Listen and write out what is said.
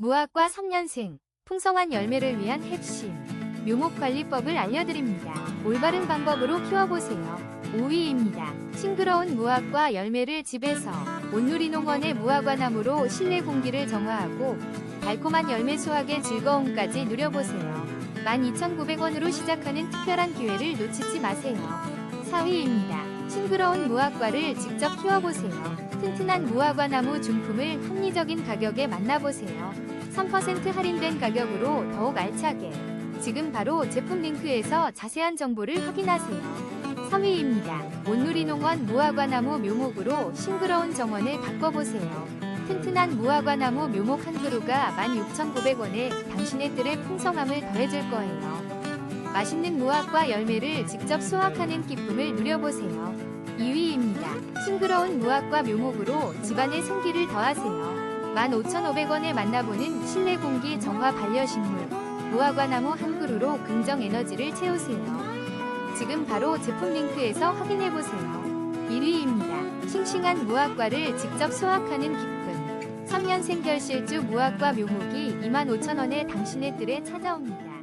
무학과 3년생, 풍성한 열매를 위한 핵심, 묘목관리법을 알려드립니다. 올바른 방법으로 키워보세요. 5위입니다. 싱그러운 무학과 열매를 집에서 온누리 농원의 무화과 나무로 실내 공기를 정화하고 달콤한 열매 수확의 즐거움까지 누려보세요. 12,900원으로 시작하는 특별한 기회를 놓치지 마세요. 4위입니다. 싱그러운 무화과를 직접 키워보세요. 튼튼한 무화과 나무 중품을 합리적인 가격에 만나보세요. 3% 할인된 가격으로 더욱 알차게. 지금 바로 제품 링크에서 자세한 정보를 확인하세요. 3위입니다. 온누리 농원 무화과 나무 묘목으로 싱그러운 정원을 바꿔보세요. 튼튼한 무화과 나무 묘목 한 그루가 16,900원에 당신의 뜰에 풍성함을 더해줄 거예요. 맛있는 무화과 열매를 직접 수확하는 기쁨을 누려보세요. 2위입니다. 싱그러운 무화과 묘목으로 집안의 생기를 더하세요. 15,500원에 만나보는 실내 공기 정화 반려식물 무화과 나무 한 그루로 긍정 에너지를 채우세요. 지금 바로 제품 링크에서 확인해보세요. 1위입니다. 싱싱한 무화과를 직접 수확하는 기쁨 3년 생 결실주 무화과 묘목이 25,000원에 당신의 뜰에 찾아옵니다.